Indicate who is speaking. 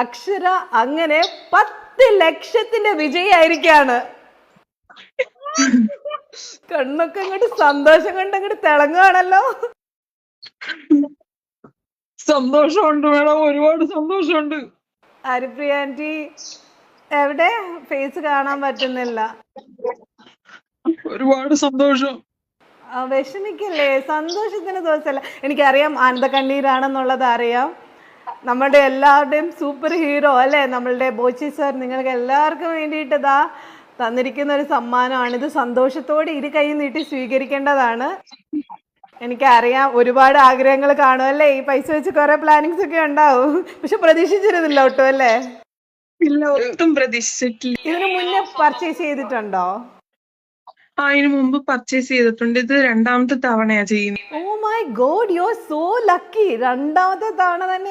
Speaker 1: അക്ഷര അങ്ങനെ പത്ത് ലക്ഷത്തിന്റെ വിജയായിരിക്കാണ് കണ്ണൊക്കെ അങ്ങോട്ട് സന്തോഷം കൊണ്ട് അങ്ങോട്ട് തിളങ്ങുകയാണല്ലോ
Speaker 2: സന്തോഷമുണ്ട് മേഡം ഒരുപാട് സന്തോഷമുണ്ട്.
Speaker 1: ഹരിപ്രിയ ആന്റി എവിടെ? ഫേസ് കാണാൻ പറ്റുന്നില്ല.
Speaker 2: ഒരുപാട് സന്തോഷം.
Speaker 1: വിഷമിക്കല്ലേ? സന്തോഷത്തിന് ദിവസമല്ല. എനിക്കറിയാം ആനന്ദക്കണ്ണീരാണെന്നുള്ളത് അറിയാം. നമ്മുടെ എല്ലാവരുടെയും സൂപ്പർ ഹീറോ അല്ലേ? നമ്മളുടെ ബോച്ചി സാർ നിങ്ങൾക്ക് എല്ലാവർക്കും വേണ്ടിയിട്ട് ഇതാ തന്നിരിക്കുന്ന ഒരു സമ്മാനമാണ്. ഇത് സന്തോഷത്തോടെ ഇരു കൈ നീട്ടി സ്വീകരിക്കേണ്ടതാണ്. എനിക്കറിയാം ഒരുപാട് ആഗ്രഹങ്ങൾ കാണും അല്ലേ? ഈ പൈസ വെച്ച് കുറെ പ്ലാനിങ്സ് ഒക്കെ ഉണ്ടാവും. പക്ഷെ പ്രതീക്ഷിച്ചിരുന്നില്ല ഒട്ടും അല്ലേ?
Speaker 2: ഇല്ല ഒട്ടും പ്രതീക്ഷിച്ചിട്ടില്ല.
Speaker 1: ഇതിനു മുന്നേ പർച്ചേസ് ചെയ്തിട്ടുണ്ടോ?
Speaker 2: ആ ഇതിനു മുമ്പ് പർച്ചേസ് ചെയ്തിട്ടുണ്ട്. ഇത് രണ്ടാമത്തെ തവണയാ ചെയ്യുന്നത്.
Speaker 1: ഓ my god you are so lucky രണ്ടാമത്തെ തവണ തന്നെ